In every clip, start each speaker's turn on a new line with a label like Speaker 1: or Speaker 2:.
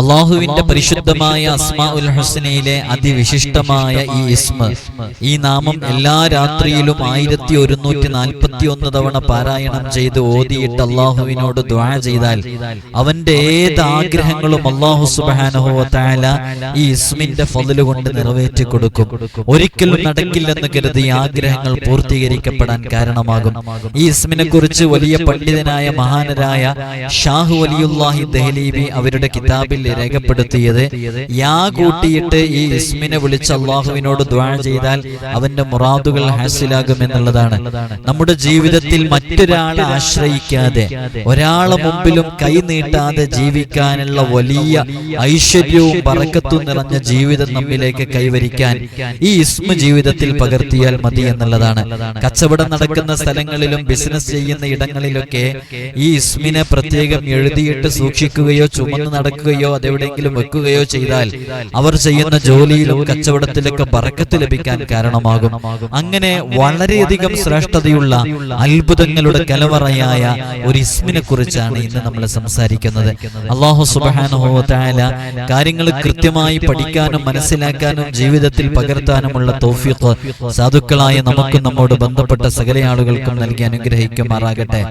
Speaker 1: അള്ളാഹുവിന്റെ പരിശുദ്ധമായ അസ്മാ ഉൽ ഹുസനയിലെ അതിവിശിഷ്ടമായ ഈ ഇസ്മ. ഈ നാമം എല്ലാ രാത്രിയിലും ആയിരത്തി ഒരുന്നൂറ്റി നാൽപ്പത്തി ഒന്ന് തവണ പാരായണം ചെയ്ത് ഓതിയിട്ട് അള്ളാഹുവിനോട് ദ്വാ ചെയ്താൽ അവന്റെ ഏത് ആഗ്രഹങ്ങളും അള്ളാഹു സുബാനഹുല ഈ ഇസ്മിന്റെ ഫതിൽ കൊണ്ട് നിറവേറ്റി കൊടുക്കും. ഒരിക്കലും നടക്കില്ലെന്ന് കരുതി ഈ ആഗ്രഹങ്ങൾ പൂർത്തീകരിക്കപ്പെടാൻ കാരണമാകും. ഈ ഇസ്മിനെ കുറിച്ച് വലിയ പണ്ഡിതനായ മഹാനരായ ഷാഹു വലിയുല്ലാഹി ദഹലീബി അവരുടെ കിതാബിൽ രേഖപ്പെടുത്തിയത് യാ കൂട്ടിയിട്ട് ഈ ഇസ്മിനെ വിളിച്ച് അള്ളാഹുവിനോട് ദ്വാൻ ചെയ്താൽ അവന്റെ മുറാദുകൾ ഹാസിലാകും എന്നുള്ളതാണ്. നമ്മുടെ ജീവിതത്തിൽ മറ്റൊരാളെ ആശ്രയിക്കാതെ ഒരാളെ മുമ്പിലും കൈ നീട്ടാതെ ജീവിക്കാനുള്ള വലിയ ഐശ്വര്യവും പറക്കത്തും നിറഞ്ഞ ജീവിതം നമ്മിലേക്ക് കൈവരിക്കാൻ ഈ ഇസ്മ ജീവിതത്തിൽ പകർത്തിയാൽ മതി എന്നുള്ളതാണ്. കച്ചവടം നടക്കുന്ന സ്ഥലങ്ങളിലും ബിസിനസ് ചെയ്യുന്ന ഇടങ്ങളിലൊക്കെ ഈ ഇസ്മിനെ പ്രത്യേകം എഴുതിയിട്ട് സൂക്ഷിക്കുകയോ ചുമന്ന് നടക്കുകയോ അതെവിടെയെങ്കിലും വെക്കുകയോ ചെയ്താൽ അവർ ചെയ്യുന്ന ജോലിയിലും കച്ചവടത്തിലൊക്കെ പറക്കത്ത് ലഭിക്കാൻ കാരണമാകും. അങ്ങനെ വളരെയധികം ശ്രേഷ്ഠതയുള്ള അത്ഭുതങ്ങളുടെ കലവറയായ ഒരു ഇസ്മിനെ കുറിച്ചാണ് ഇന്ന് നമ്മൾ സംസാരിക്കുന്നത്. അള്ളാഹു സുബാനുഹോല കാര്യങ്ങൾ കൃത്യമായി പഠിക്കാനും മനസ്സിലാക്കാനും ജീവിതത്തിൽ പകർത്താനുമുള്ള തോഫിക്ക് സാധുക്കളായ നമുക്കും നമ്മോട് ബന്ധപ്പെട്ട സകല ആളുകൾക്കും നൽകി അനുഗ്രഹിക്കുമാറാകട്ടെ.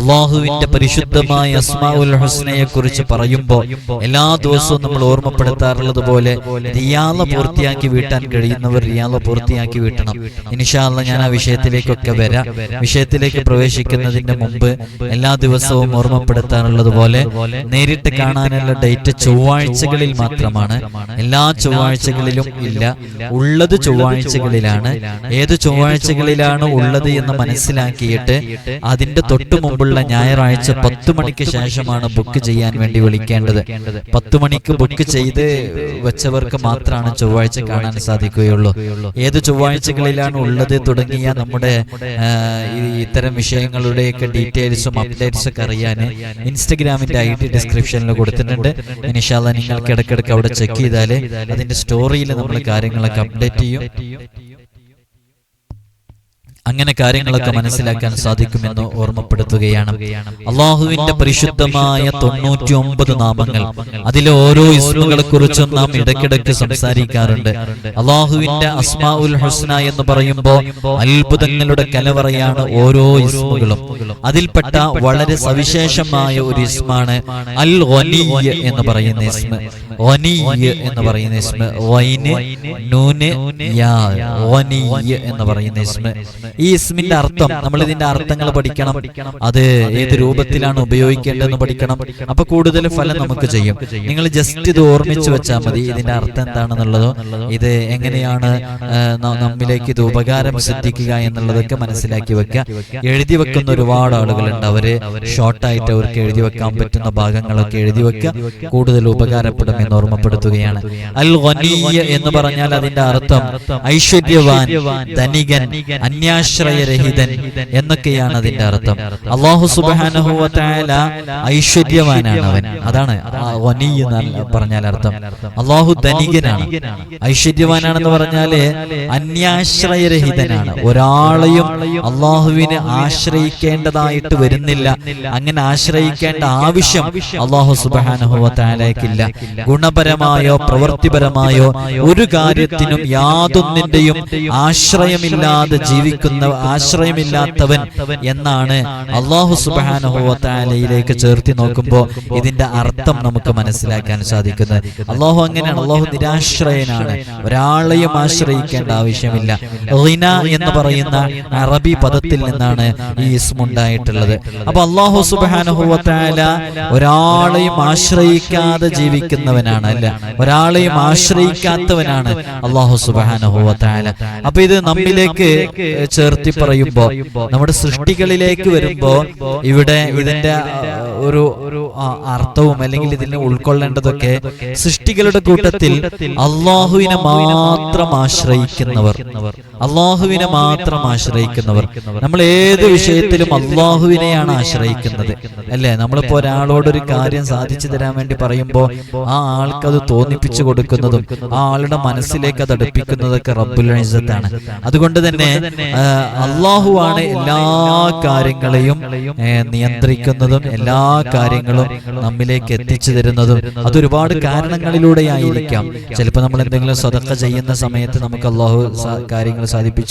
Speaker 1: അള്ളാഹുവിന്റെ പരിശുദ്ധമായ അസ്മാഉൽ ഹുസ്നയെ കുറിച്ച് പറയുമ്പോൾ എല്ലാ ദിവസവും നമ്മൾ ഓർമ്മപ്പെടുത്താറുള്ളത് പോലെ റിയാല പൂർത്തിയാക്കി വീട്ടാൻ കഴിയുന്നവർ റിയാല പൂർത്തിയാക്കി വീട്ടണം. ഇനിഷാല്ല ഞാൻ ആ വിഷയത്തിലേക്കൊക്കെ വരാം. വിഷയത്തിലേക്ക് പ്രവേശിക്കുന്നതിന്റെ മുമ്പ് എല്ലാ ദിവസവും ഓർമ്മപ്പെടുത്താറുള്ളത് പോലെ നേരിട്ട് കാണാനുള്ള ഡേറ്റ് ചൊവ്വാഴ്ചകളിൽ മാത്രമാണ്. എല്ലാ ചൊവ്വാഴ്ചകളിലും ഇല്ല. ഉള്ളത് ചൊവ്വാഴ്ചകളിലാണ്. ഏത് ചൊവ്വാഴ്ചകളിലാണ് ഉള്ളത് എന്ന് മനസ്സിലാക്കിയിട്ട് അതിന്റെ തൊട്ടു മുമ്പുള്ള ഞായറാഴ്ച പത്ത് മണിക്ക് ശേഷമാണ് ബുക്ക് ചെയ്യാൻ വേണ്ടി വിളിക്കേണ്ടത്. പത്ത് മണിക്ക് ബുക്ക് ചെയ്ത് വെച്ചവർക്ക് മാത്രമാണ് ചൊവ്വാഴ്ച കാണാൻ സാധിക്കുകയുള്ളൂ. ഏത് ചൊവ്വാഴ്ചകളിലാണ് ഉള്ളത് തുടങ്ങിയ നമ്മുടെ ഇത്തരം വിഷയങ്ങളുടെയൊക്കെ ഡീറ്റെയിൽസും അപ്ഡേറ്റ്സും ഒക്കെ അറിയാൻ ഇൻസ്റ്റഗ്രാമിന്റെ ഐ ഡി ഡിസ്ക്രിപ്ഷനിൽ കൊടുത്തിട്ടുണ്ട്. ഇനിഷാല്ല നിങ്ങൾക്ക് ഇടയ്ക്കിടയ്ക്ക് അവിടെ ചെക്ക് ചെയ്താൽ അതിന്റെ സ്റ്റോറിയിൽ നമ്മൾ കാര്യങ്ങളൊക്കെ അപ്ഡേറ്റ് ചെയ്യും. അങ്ങനെ കാര്യങ്ങളൊക്കെ മനസ്സിലാക്കാൻ സാധിക്കുമെന്ന് ഓർമ്മപ്പെടുത്തുകയാണ്. അള്ളാഹുവിന്റെ പരിശുദ്ധമായ തൊണ്ണൂറ്റി ഒമ്പത് നാമങ്ങൾ. അതിലെ ഓരോ ഇസ്മുകളെ കുറിച്ചും നാം ഇടയ്ക്കിടയ്ക്ക് സംസാരിക്കാറുണ്ട്. അള്ളാഹുവിന്റെ അസ്മാ ഉൽ ഹുസ്ന എന്ന് പറയുമ്പോൾ അത്ഭുതങ്ങളുടെ കലവറയാണ് ഓരോ ഇസ്മുകളും. അതിൽപ്പെട്ട വളരെ സവിശേഷമായ ഒരു ഇസ്മാണ് അൽ വനീയ് എന്ന് പറയുന്ന ഇസ്മ. വനീയ് എന്ന് പറയുന്ന ഇസ്മ. വൈന് നൂന് യാ എന്ന് പറയുന്ന ഇസ്മ. ഈ ഇസ്മിന്റെ അർത്ഥം നമ്മൾ ഇതിന്റെ അർത്ഥങ്ങൾ പഠിക്കണം. അത് ഏത് രൂപത്തിലാണ് ഉപയോഗിക്കേണ്ടതെന്ന് പഠിക്കണം. അപ്പൊ കൂടുതൽ ഫലം നമുക്ക് ചെയ്യും. നിങ്ങൾ ജസ്റ്റ് ഇത് ഓർമ്മിച്ചു വെച്ചാൽ മതി. ഇതിന്റെ അർത്ഥം എന്താണെന്നുള്ളതോ? ഇത് എങ്ങനെയാണ് നമ്മിലേക്ക് ഇത് ഉപകാരം സിദ്ധിക്കുക എന്നുള്ളതൊക്കെ മനസ്സിലാക്കി വെക്കുക. എഴുതി വെക്കുന്ന ഒരുപാട് ആളുകളുണ്ട്. അവർ ഷോർട്ടായിട്ട് അവർക്ക് എഴുതി വെക്കാൻ പറ്റുന്ന ഭാഗങ്ങളൊക്കെ എഴുതി വെക്കുക. കൂടുതൽ ഉപകാരപ്പെടും എന്ന് ഓർമ്മപ്പെടുത്തുകയാണ്. അൽ വനീയ എന്ന് പറഞ്ഞാൽ അതിന്റെ അർത്ഥം ഐശ്വര്യവാൻ ധനികൻ അന്യാശ്രയരഹിതൻ എന്നൊക്കെയാണ് അതിന്റെ അർത്ഥം. അള്ളാഹു സുബാനഹുല ഐശ്വര്യവാനാണ് അവൻ അതാണ് എന്ന് പറഞ്ഞാൽ അർത്ഥം. അള്ളാഹു ധനികനാണ്. ഐശ്വര്യവാനാണെന്ന് പറഞ്ഞാൽ അന്യാശ്രയരഹിതനാണ്. ഒരാളെയും അള്ളാഹുവിന് ആശ്രയിക്കേണ്ടതായിട്ട് വരുന്നില്ല. അങ്ങനെ ആശ്രയിക്കേണ്ട ആവശ്യം അള്ളാഹു സുബാനഹുവത്താലേക്കില്ല ഗുണപരമായോ പ്രവൃത്തിപരമായോ ഒരു കാര്യത്തിനും യാതൊന്നിന്റെയും ആശ്രയമില്ലാതെ ജീവിക്കുന്ന ആശ്രയമില്ലാത്തവൻ എന്നാണ് അള്ളാഹു സുബാനഹുവത്താലയിലേക്ക് ചേർത്തി നോക്കുമ്പോൾ ഇതിന്റെ അർത്ഥം നമുക്ക് മനസ്സിലാക്കാൻ സാധിക്കുന്നത്. അള്ളാഹു അങ്ങനെയാണ് അള്ളാഹു നിരാശ്രയനാണ്. ഒരാളെയും ആശ്രയിക്കേണ്ട ആവശ്യമില്ല. റിന എന്ന് പറയുന്ന അറബി പദത്തിൽ നിന്നാണ് ഈ ഇസ്മുണ്ടായിട്ടുള്ളത് അപ്പൊ അള്ളാഹു സുബാനഹുല ഒരാളെയും ആശ്രയിക്കാതെ ജീവിക്കുന്നവനാണ് അല്ല? ഒരാളെയും ആശ്രയിക്കാത്തവനാണ് അള്ളാഹു സുബാനഹുല അപ്പൊ ഇത് നമ്മിലേക്ക് ചേർത്തി പറയുമ്പോ നമ്മുടെ സൃഷ്ടികളിലേക്ക് വരുമ്പോ ഇവിടെ ഇതിന്റെ ഒരു ഒരു അർത്ഥവും അല്ലെങ്കിൽ ഇതിനെ ഉൾക്കൊള്ളേണ്ടതൊക്കെ സൃഷ്ടികളുടെ കൂട്ടത്തിൽ അള്ളാഹുവിനെ മാത്രം ആശ്രയിക്കുന്നവർ അള്ളാഹുവിനെ മാത്രം ആശ്രയിക്കുന്നവർ. നമ്മൾ ഏത് വിഷയത്തിലും അള്ളാഹുവിനെയാണ് ആശ്രയിക്കുന്നത്. അല്ലേ? നമ്മളിപ്പോ ഒരാളോടൊരു കാര്യം സാധിച്ചു തരാൻ വേണ്ടി പറയുമ്പോൾ ആ ആൾക്കത് തോന്നിപ്പിച്ചു കൊടുക്കുന്നതും ആ ആളുടെ മനസ്സിലേക്ക് അത് അടുപ്പിക്കുന്നതൊക്കെ റബ്ബുൽ അതുകൊണ്ട് തന്നെ അള്ളാഹുവാണ് എല്ലാ കാര്യങ്ങളെയും നിയന്ത്രിക്കുന്നതും എല്ലാ കാര്യങ്ങളും നമ്മിലേക്ക് എത്തിച്ചു തരുന്നതും അതൊരുപാട് കാരണങ്ങളിലൂടെ ആയിരിക്കാം ചിലപ്പോൾ നമ്മൾ എന്തെങ്കിലും സ്വതക്ക ചെയ്യുന്ന സമയത്ത് നമുക്ക് അള്ളാഹു കാര്യങ്ങൾ സാധിപ്പിച്ചു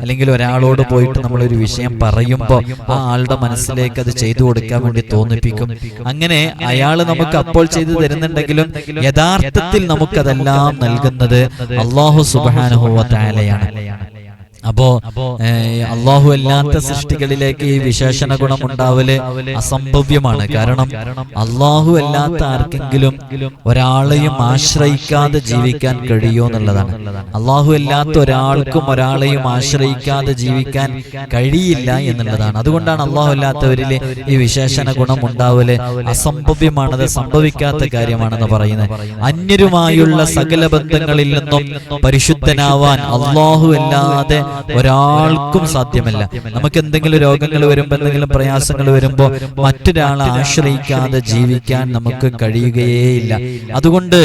Speaker 1: അല്ലെങ്കിൽ ഒരാളോട് പോയിട്ട് നമ്മളൊരു വിഷയം പറയുമ്പോൾ ആ ആളുടെ മനസ്സിലേക്ക് അത് ചെയ്തു കൊടുക്കാൻ വേണ്ടി തോന്നിപ്പിക്കും. അങ്ങനെ അയാൾ നമുക്ക് അപ്പോൾ ചെയ്തു തരുന്നുണ്ടെങ്കിലും യഥാർത്ഥത്തിൽ നമുക്കതെല്ലാം നൽകുന്നത് അള്ളാഹു സുബാനുഹുവ താലയാണ് അപ്പോ അള്ളാഹു അല്ലാത്ത സൃഷ്ടികളിലേക്ക് ഈ വിശേഷണ ഗുണം ഉണ്ടാവൽ അസംഭവ്യമാണ്. കാരണം അള്ളാഹു അല്ലാത്ത ആർക്കെങ്കിലും ഒരാളെയും ആശ്രയിക്കാതെ ജീവിക്കാൻ കഴിയോ എന്നുള്ളതാണ്. അള്ളാഹു അല്ലാത്ത ഒരാൾക്കും ഒരാളെയും ആശ്രയിക്കാതെ ജീവിക്കാൻ കഴിയില്ല എന്നുള്ളതാണ്. അതുകൊണ്ടാണ് അള്ളാഹു അല്ലാത്തവരിൽ ഈ വിശേഷണ ഗുണം ഉണ്ടാവൽ അസംഭവ്യമാണത് സംഭവിക്കാത്ത കാര്യമാണെന്ന് പറയുന്നത്. അന്യരുമായുള്ള സകല ബന്ധങ്ങളിൽ നിന്നും പരിശുദ്ധനാവാൻ അള്ളാഹു അല്ലാതെ ഒരാൾക്കും സാധ്യമല്ല. നമുക്ക് എന്തെങ്കിലും രോഗങ്ങൾ വരുമ്പോൾ എന്തെങ്കിലും പ്രയാസങ്ങൾ വരുമ്പോൾ മറ്റൊരാളെ ആശ്രയിക്കാതെ ജീവിക്കാൻ നമുക്ക് കഴിയുകയേയില്ല. അതുകൊണ്ട്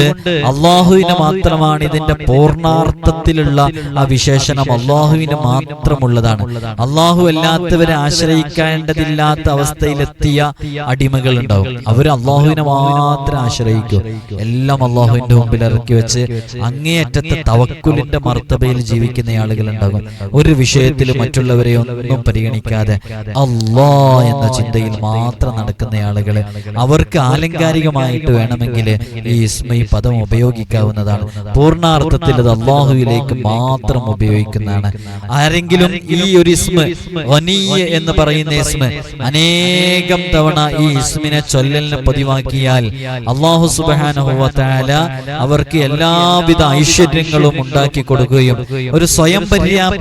Speaker 1: അള്ളാഹുവിന് മാത്രമാണ് ഇതിന്റെ പൂർണാർത്ഥത്തിലുള്ള ആ വിശേഷണം. അള്ളാഹുവിന് മാത്രമുള്ളതാണ്. അള്ളാഹു അല്ലാത്തവരെ ആശ്രയിക്കേണ്ടതില്ലാത്ത അവസ്ഥയിലെത്തിയ അടിമകൾ ഉണ്ടാവും അവർ അള്ളാഹുവിനെ മാത്രം ആശ്രയിക്കും. എല്ലാം അള്ളാഹുവിന്റെ മുമ്പിൽ ഇറക്കി വെച്ച് അങ്ങേയറ്റത്തെ തവക്കുലിന്റെ മർത്തബയിൽ ജീവിക്കുന്ന ആളുകൾ ഉണ്ടാകും ഒരു വിഷയത്തിൽ മറ്റുള്ളവരെ ഒന്നും പരിഗണിക്കാതെ അള്ളാ എന്ന ചിന്തയിൽ മാത്രം നടക്കുന്ന ആളുകൾ അവർക്ക് ആലങ്കാരികമായിട്ട് വേണമെങ്കിൽ ഈ ഇസ്മൈ പദം ഉപയോഗിക്കാവുന്നതാണ്. പൂർണാർത്ഥത്തിൽ അത് അള്ളാഹുവിലേക്ക് മാത്രം ഉപയോഗിക്കുന്നതാണ്. ആരെങ്കിലും ഈ ഒരു ഇസ്മ വനീയ എന്ന് പറയുന്ന ഇസ്മ അനേകം തവണ ഈ ഇസ്മിനെ ചൊല്ലലിനെ പതിവാക്കിയാൽ അള്ളാഹു സുബാനുഭവത്താല അവർക്ക് എല്ലാവിധ ഐശ്വര്യങ്ങളും ഉണ്ടാക്കി കൊടുക്കുകയും ഒരു സ്വയം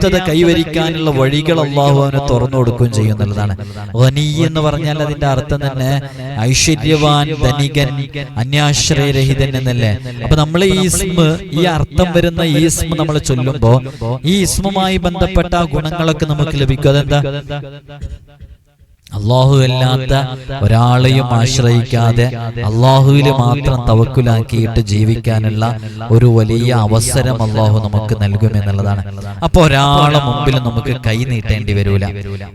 Speaker 1: പര്യാപ്തത കൈവരിക്കാനുള്ള വഴികൾ അള്ളാഹു അവന് തുറന്നു കൊടുക്കുകയും ചെയ്യുന്നുള്ളതാണ് വനീ എന്ന് പറഞ്ഞാൽ അതിന്റെ അർത്ഥം തന്നെ ഐശ്വര്യവാൻ ധനികൻ അന്യാശ്രയരഹിതൻ എന്നല്ലേ? അപ്പൊ നമ്മൾ ഈ ഇസ്മ ഈ അർത്ഥം വരുന്ന ഈ ഇസ്മ നമ്മൾ ചൊല്ലുമ്പോ ഈ ഇസ്മുമായി ബന്ധപ്പെട്ട ഗുണങ്ങളൊക്കെ നമുക്ക് ലഭിക്കും അതെന്താ അള്ളാഹു അല്ലാത്ത ഒരാളെയും ആശ്രയിക്കാതെ അള്ളാഹുവിൽ മാത്രം തവക്കുലാക്കിയിട്ട് ജീവിക്കാനുള്ള ഒരു വലിയ അവസരം അള്ളാഹു നമുക്ക് നൽകും എന്നുള്ളതാണ്. അപ്പൊ ഒരാളെ മുമ്പിലും നമുക്ക് കൈ നീട്ടേണ്ടി വരൂല.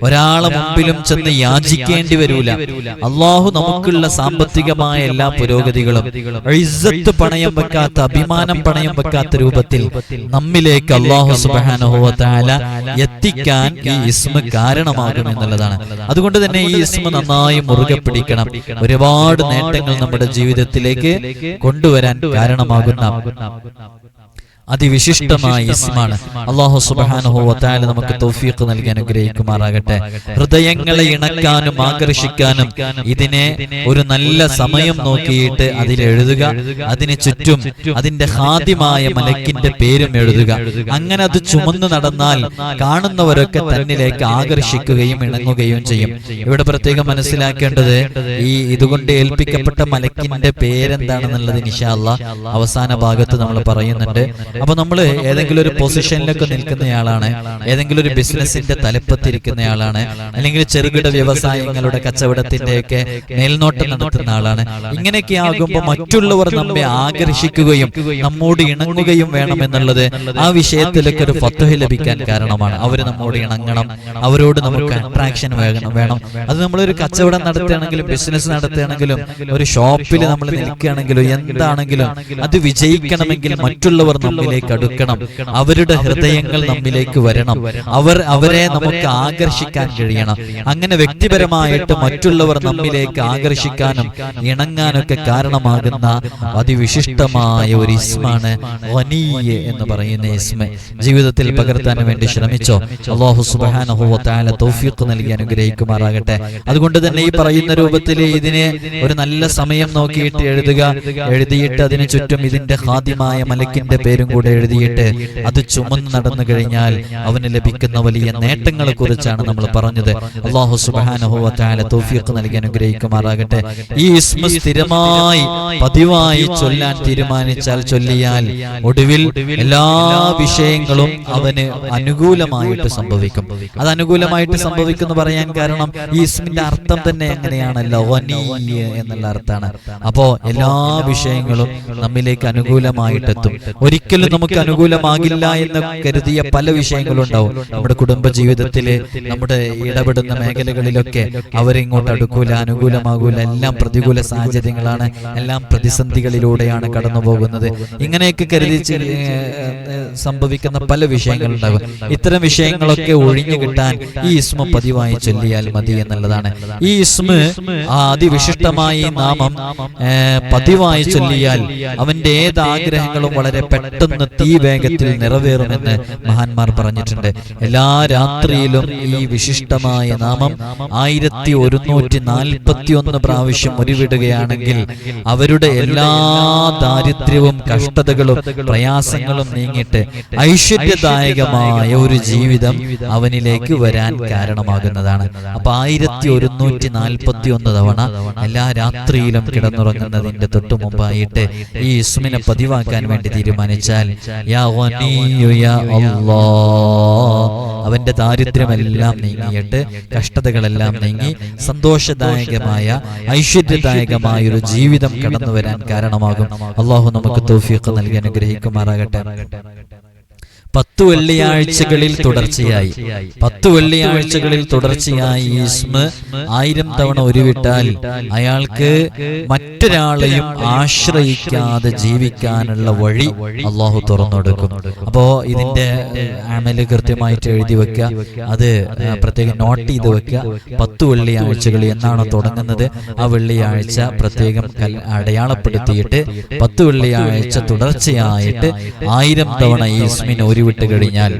Speaker 1: ഒരാളെ മുമ്പിലും ചെന്ന് യാചിക്കേണ്ടി വരൂല. അള്ളാഹു നമുക്കുള്ള സാമ്പത്തികമായ എല്ലാ പുരോഗതികളും ഇസ്സത്ത് പണയം വെക്കാത്ത അഭിമാനം പണയം വെക്കാത്ത രൂപത്തിൽ നമ്മിലേക്ക് അള്ളാഹു സുബാനുഭവത്താല എത്തിക്കാൻ ഈ ഇസ്മ കാരണമാകും എന്നുള്ളതാണ്. അതുകൊണ്ട് തന്നെ ഈ ഇസ്മ നന്നായി മുറുകെ പിടിക്കണം. ഒരുപാട് നേട്ടങ്ങൾ നമ്മുടെ ജീവിതത്തിലേക്ക് കൊണ്ടുവരാൻ കാരണമാകുന്ന അതിവിശിഷ്ടമായ ഇസ്മാണ്. അള്ളാഹു സുബാനുഹോത്താൽ നമുക്ക് തൗഫീഖ് നൽകി അനുഗ്രഹിക്കുമാറാകട്ടെ. ഹൃദയങ്ങളെ ഇണക്കാനും ആകർഷിക്കാനും ഇതിനെ ഒരു നല്ല സമയം നോക്കിയിട്ട് അതിലെഴുതുക അതിന് ചുറ്റും അതിന്റെ ഹാദ്യമായ മലക്കിന്റെ പേരും എഴുതുക. അങ്ങനെ അത് ചുമന്നു നടന്നാൽ കാണുന്നവരൊക്കെ തന്നിലേക്ക് ആകർഷിക്കുകയും ഇണങ്ങുകയും ചെയ്യും. ഇവിടെ പ്രത്യേകം മനസ്സിലാക്കേണ്ടത് ഈ ഇതുകൊണ്ട് ഏൽപ്പിക്കപ്പെട്ട മലക്കിന്റെ പേരെന്താണെന്നുള്ളത് നിഷാല്ല അവസാന ഭാഗത്ത് നമ്മൾ പറയുന്നുണ്ട്. അപ്പൊ നമ്മൾ ഏതെങ്കിലും ഒരു പൊസിഷനിലൊക്കെ നിൽക്കുന്നയാളാണ് ഏതെങ്കിലും ഒരു ബിസിനസിന്റെ തലപ്പത്തിരിക്കുന്ന ആളാണ് അല്ലെങ്കിൽ ചെറുകിട വ്യവസായങ്ങളുടെ കച്ചവടത്തിന്റെ ഒക്കെ മേൽനോട്ടം നടത്തുന്ന ആളാണ്. ഇങ്ങനെയൊക്കെ ആകുമ്പോൾ മറ്റുള്ളവർ നമ്മെ ആകർഷിക്കുകയും നമ്മോട് ഇണങ്ങുകയും വേണം എന്നുള്ളത് ആ വിഷയത്തിലൊക്കെ ഒരു ഫത്വഹ ലഭിക്കാൻ കാരണമാണ്. അവർ നമ്മോട് ഇണങ്ങണം. അവരോട് നമുക്ക് അട്രാക്ഷൻ വേണം. വേണം. അത് നമ്മളൊരു കച്ചവടം നടത്തുകയാണെങ്കിലും ബിസിനസ് നടത്തുകയാണെങ്കിലും ഒരു ഷോപ്പിൽ നമ്മൾ നിൽക്കുകയാണെങ്കിലും എന്താണെങ്കിലും അത് വിജയിക്കണമെങ്കിൽ മറ്റുള്ളവർ നമ്മിലേക്ക് അടുക്കണം. അവരുടെ ഹൃദയങ്ങൾ നമ്മിലേക്ക് വരണം. അവർ അവരെ നമുക്ക് ആകർഷിക്കാൻ കഴിയണം. അങ്ങനെ വ്യക്തിപരമായിട്ട് മറ്റുള്ളവർ നമ്മിലേക്ക് ആകർഷിക്കാനും ഇണങ്ങാനൊക്കെ കാരണമാകുന്ന അതിവിശിഷ്ടമായ ഒരു ഇസ്മാണ് വനീയ എന്ന് പറയുന്ന ഇസ്മ ജീവിതത്തിൽ പകർത്താൻ വേണ്ടി ശ്രമിച്ചോ? അള്ളാഹു സുബാനഹുല തൗഫീഖ് നൽകി അനുഗ്രഹിക്കുമാറാകട്ടെ. അതുകൊണ്ട് തന്നെ ഈ പറയുന്ന രൂപത്തിൽ ഇതിനെ ഒരു നല്ല സമയം നോക്കിയിട്ട് എഴുതുക. എഴുതിയിട്ട് അതിനു ചുറ്റും ഇതിന്റെ ഹാദ്യമായ മലക്കിന്റെ പേരും കൂടെ എഴുതിയിട്ട് അത് ചുമന്ന് നടന്നു കഴിഞ്ഞാൽ അവന് ലഭിക്കുന്ന വലിയ നേട്ടങ്ങളെ കുറിച്ചാണ് നമ്മൾ പറഞ്ഞത്. അള്ളാഹു സുബാനഹുല തൗഫീഖ് നൽകി അനുഗ്രഹിക്കുമാറാകട്ടെ. ഈ ഇസ്മ സ്ഥിരമായി പതിവായി ചൊല്ലാൻ തീരുമാനിച്ചാൽ ചൊല്ലിയാൽ ഒടുവിൽ എല്ലാ വിഷയങ്ങളും അവന് അനുകൂലമായിട്ട് സംഭവിക്കും. അത് അനുകൂലമായിട്ട് സംഭവിക്കുന്നു പറയാൻ കാരണം ഈ ഇസ്മിന്റെ അർത്ഥം തന്നെ എങ്ങനെയാണല്ലോ എന്നുള്ള അർത്ഥമാണ്. അപ്പോ എല്ലാ വിഷയങ്ങളും നമ്മിലേക്ക് അനുകൂലമായിട്ടെത്തും. ഒരിക്കലും ഒരിക്കലും നമുക്ക് അനുകൂലമാകില്ല എന്ന് കരുതിയ പല വിഷയങ്ങളും വിഷയങ്ങളുണ്ടാവും. നമ്മുടെ കുടുംബ ജീവിതത്തിൽ നമ്മുടെ ഇടപെടുന്ന മേഖലകളിലൊക്കെ അവരിങ്ങോട്ട് അടുക്കൂല അനുകൂലമാകൂല എല്ലാം പ്രതികൂല സാഹചര്യങ്ങളാണ് എല്ലാം പ്രതിസന്ധികളിലൂടെയാണ് കടന്നു പോകുന്നത് ഇങ്ങനെയൊക്കെ കരുതി സംഭവിക്കുന്ന പല വിഷയങ്ങളുണ്ടാകും. ഇത്തരം വിഷയങ്ങളൊക്കെ ഒഴിഞ്ഞു കിട്ടാൻ ഈ ഇസ്മ പതിവായി ചൊല്ലിയാൽ മതി എന്നുള്ളതാണ്. ഈ ഇസ്മ ആ അതിവിശിഷ്ടമായ നാമം പതിവായി ചൊല്ലിയാൽ അവന്റെ ഏത് ആഗ്രഹങ്ങളും വളരെ പെട്ടെന്ന് തീ വേഗത്തിൽ നിറവേറുമെന്ന് മഹാന്മാർ പറഞ്ഞിട്ടുണ്ട്. എല്ലാ രാത്രിയിലും ഈ വിശിഷ്ടമായ നാമം ആയിരത്തി ഒരുന്നൂറ്റി നാൽപ്പത്തി ഒന്ന് പ്രാവശ്യം ഉരുവിടുകയാണെങ്കിൽ അവരുടെ എല്ലാ ദാരിദ്ര്യവും കഷ്ടതകളും പ്രയാസങ്ങളും നീങ്ങിയിട്ട് ഐശ്വര്യദായകമായ ഒരു ജീവിതം അവനിലേക്ക് വരാൻ കാരണമാകുന്നതാണ്. അപ്പൊ ആയിരത്തി ഒരുന്നൂറ്റി നാൽപ്പത്തി ഒന്ന് തവണ എല്ലാ രാത്രിയിലും കിടന്നുറങ്ങുന്നതിന്റെ തൊട്ടു മുമ്പായിട്ട് ഈ ഇസ്മിനെ പതിവാക്കാൻ വേണ്ടി തീരുമാനിച്ചാൽ അല്ലാ. അവന്റെ ദാരിദ്ര്യമെല്ലാം നീങ്ങിയിട്ട് കഷ്ടതകളെല്ലാം നീങ്ങി സന്തോഷദായകമായ ഐശ്വര്യദായകമായ ഒരു ജീവിതം കടന്നു വരാൻ കാരണമാകും. അള്ളാഹു നമുക്ക് തോഫിയൊക്കെ നൽകി അനുഗ്രഹിക്കുമാറാകട്ടെ. പത്തു വെള്ളിയാഴ്ചകളിൽ തുടർച്ചയായി. പത്തു വെള്ളിയാഴ്ചകളിൽ തുടർച്ചയായി ഈസ്മ ആയിരം തവണ ഒരുവിട്ടാൽ അയാൾക്ക് മറ്റൊരാളെയും ആശ്രയിക്കാതെ ജീവിക്കാനുള്ള വഴി അള്ളാഹു തുറന്നുകൊടുക്കും അപ്പോ ഇതിന്റെ ആമൽ കൃത്യമായിട്ട് എഴുതി വെക്കുക അത് പ്രത്യേകം നോട്ട് ചെയ്ത് വെക്കുക പത്തു വെള്ളിയാഴ്ചകൾ എന്നാണ് തുടങ്ങുന്നത്? ആ വെള്ളിയാഴ്ച പ്രത്യേകം അടയാളപ്പെടുത്തിയിട്ട് പത്തു വെള്ളിയാഴ്ച തുടർച്ചയായിട്ട് ആയിരം തവണ ഈസ്മിന് ഇസ്മിന് ഉരുവിട്ട് കഴിഞ്ഞാൽ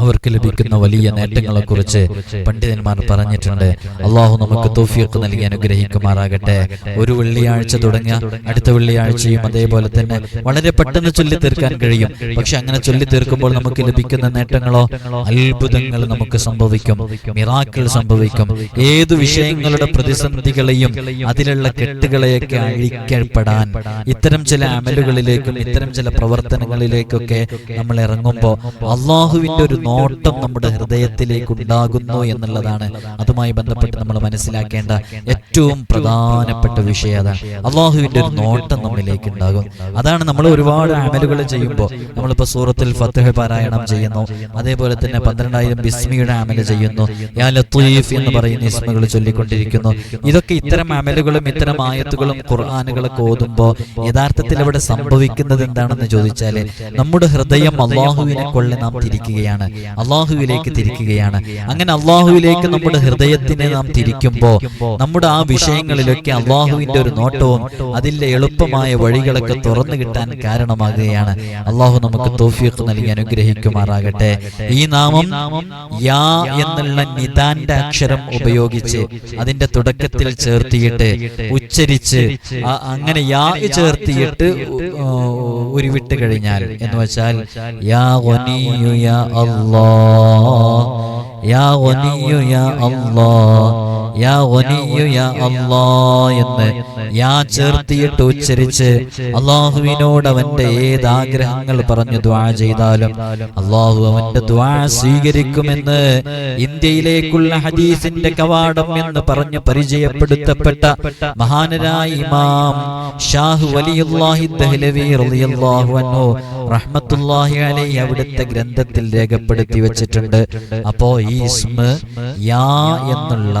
Speaker 1: അവർക്ക് ലഭിക്കുന്ന വലിയ നേട്ടങ്ങളെ കുറിച്ച് പണ്ഡിതന്മാർ പറഞ്ഞിട്ടുണ്ട്. അള്ളാഹു നമുക്ക് തോഫിയൊക്കെ നൽകി അനുഗ്രഹിക്കുമാറാകട്ടെ. ഒരു വെള്ളിയാഴ്ച തുടങ്ങിയ അടുത്ത വെള്ളിയാഴ്ചയും അതേപോലെ തന്നെ വളരെ പെട്ടെന്ന് ചൊല്ലി തീർക്കാൻ കഴിയും. പക്ഷെ അങ്ങനെ ചൊല്ലി തീർക്കുമ്പോൾ നമുക്ക് ലഭിക്കുന്ന നേട്ടങ്ങളോ അത്ഭുതങ്ങൾ നമുക്ക് സംഭവിക്കും. മിറാക്കൾ സംഭവിക്കും. ഏതു വിഷയങ്ങളുടെ പ്രതിസന്ധികളെയും അതിലുള്ള കെട്ടുകളെയൊക്കെ അഴിക്കപ്പെടാൻ ഇത്തരം ചില അമലുകളിലേക്കും ഇത്തരം ചില പ്രവർത്തനങ്ങളിലേക്കൊക്കെ നമ്മൾ ഇറങ്ങുമ്പോൾ അള്ളാഹുവിന്റെ ഒരു നോട്ടം നമ്മുടെ ഹൃദയത്തിലേക്ക് ഉണ്ടാകുന്നു എന്നുള്ളതാണ്. അതുമായി ബന്ധപ്പെട്ട് നമ്മൾ മനസ്സിലാക്കേണ്ട ഏറ്റവും പ്രധാനപ്പെട്ട വിഷയം അതാണ്. അള്ളാഹുവിന്റെ ഒരു നോട്ടം നമ്മളിലേക്ക് ഉണ്ടാകും അതാണ് നമ്മൾ ഒരുപാട് അമലുകൾ ചെയ്യുമ്പോൾ നമ്മളിപ്പോൾ സൂറത്തിൽ ഫത്തഹ് പാരായണം ചെയ്യുന്നു. അതേപോലെ തന്നെ പന്ത്രണ്ടായിരം ബിസ്മിയുടെ അമൽ ചെയ്യുന്നു. യാ ലത്തീഫ് എന്ന് പറയുന്ന ഇസ്മകൾ ചൊല്ലിക്കൊണ്ടിരിക്കുന്നു. ഇതൊക്കെ ഇത്തരം അമലുകളും ഇത്തരം ആയത്തുകളും ഖുർആാനുകളൊക്കെ ഓതുമ്പോൾ യഥാർത്ഥത്തിൽ അവിടെ സംഭവിക്കുന്നത് എന്താണെന്ന് ചോദിച്ചാൽ നമ്മുടെ ഹൃദയം അള്ളാഹുവിനെ കൊള്ളി നാം തിരിക്കുകയാണ്. അള്ളാഹുവിലേക്ക് തിരിക്കുകയാണ്. അങ്ങനെ അള്ളാഹുവിലേക്ക് നമ്മുടെ ഹൃദയത്തിനെ നാം തിരിക്കുമ്പോൾ നമ്മുടെ ആ വിഷയങ്ങളിലൊക്കെ അള്ളാഹുവിന്റെ ഒരു നോട്ടവും അതിലെ എളുപ്പമായ വഴികളൊക്കെ തുറന്നു കിട്ടാൻ കാരണമാകുകയാണ്. അള്ളാഹു നമുക്ക് തോഫിയൊക്കെ നൽകി അനുഗ്രഹിക്കുമാറാകട്ടെ. ഈ നാമം യാ എന്നുള്ള നിതാന്റെ അക്ഷരം ഉപയോഗിച്ച് അതിന്റെ തുടക്കത്തിൽ ചേർത്തിയിട്ട് ഉച്ചരിച്ച് അങ്ങനെ യാ ചേർത്തിയിട്ട് ഉരുവിട്ട് കഴിഞ്ഞാൽ എന്ന് വെച്ചാൽ യാ യാ അല്ലാ യാ ഗനിയ്യു യാ അല്ലാ യാ യാ എന്ന് യാ ചേർത്തിയിട്ട് ഉച്ചരിച്ച് അള്ളാഹുവിനോട് അവന്റെ ഏത് ആഗ്രഹങ്ങൾ പറഞ്ഞു ദ്വാ ചെയ്താലും അള്ളാഹു അവന്റെ ദ്വാ സ്വീകരിക്കുമെന്ന് ഇന്ത്യയിലേക്കുള്ള ഹദീസിന്റെ കവാടം എന്ന് പറഞ്ഞ് പരിചയപ്പെടുത്തപ്പെട്ട മഹാനരായ ഇമാം ഷാഹു വലിയുല്ലാഹി ദഹ്ലവി റളിയല്ലാഹു അൻഹു റഹ്മത്തുല്ലാഹി അലൈഹി അവിടുത്തെ ഗ്രന്ഥത്തിൽ രേഖപ്പെടുത്തി വെച്ചിട്ടുണ്ട് അപ്പോ ഈ ഇസ്മ യാ എന്നുള്ള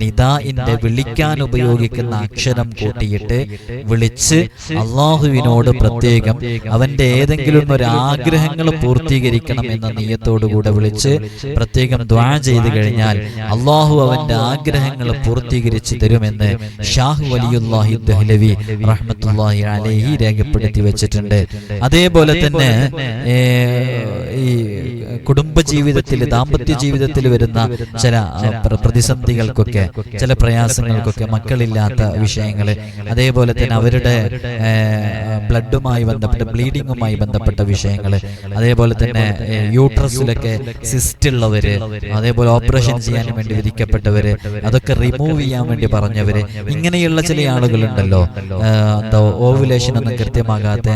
Speaker 1: നിദാഇന്റെ വിളിക്കാൻ ഉപയോഗിക്കുന്ന അക്ഷരം കൂട്ടിയിട്ട് വിളിച്ച് അള്ളാഹുവിനോട് പ്രത്യേകം അവന്റെ ഏതെങ്കിലും ഒരു ആഗ്രഹങ്ങൾ പൂർത്തീകരിക്കണം എന്ന നീയത്തോടുകൂടെ വിളിച്ച് പ്രത്യേകം ദ്വാ ചെയ്ത് കഴിഞ്ഞാൽ അള്ളാഹു അവന്റെ ആഗ്രഹങ്ങൾ പൂർത്തീകരിച്ചു തരുമെന്ന് ഷാഹു വലിയുല്ലാഹി ദഹ്ലവി റഹ്മത്തുള്ളാഹി അലൈഹി രേഖപ്പെടുത്തി വെച്ചിട്ടുണ്ട്. അതേപോലെ തന്നെ ഈ കുടുംബ ജീവിതത്തിൽ ദാമ്പത്യ ജീവിതത്തിൽ വരുന്ന ചില ആ, പ്രതിസന്ധികൾക്കൊക്കെ ചില പ്രയാസങ്ങൾക്കൊക്കെ മക്കളില്ലാത്ത വിഷയങ്ങൾ അതേപോലെ തന്നെ അവരുടെ ബ്ലഡുമായി ബന്ധപ്പെട്ട ബ്ലീഡിങ്ങുമായി ബന്ധപ്പെട്ട വിഷയങ്ങൾ അതേപോലെ തന്നെ യൂട്രസിലൊക്കെ സിസ്റ്റ് ഉള്ളവർ അതേപോലെ ഓപ്പറേഷൻ ചെയ്യാൻ വേണ്ടി വിധിക്കപ്പെട്ടവര് അതൊക്കെ റിമൂവ് ചെയ്യാൻ വേണ്ടി പറഞ്ഞവര്. ഇങ്ങനെയുള്ള ചില ആളുകളുണ്ടല്ലോ. എന്താ ഓവുലേഷൻ ഒന്നും കൃത്യമാകാത്ത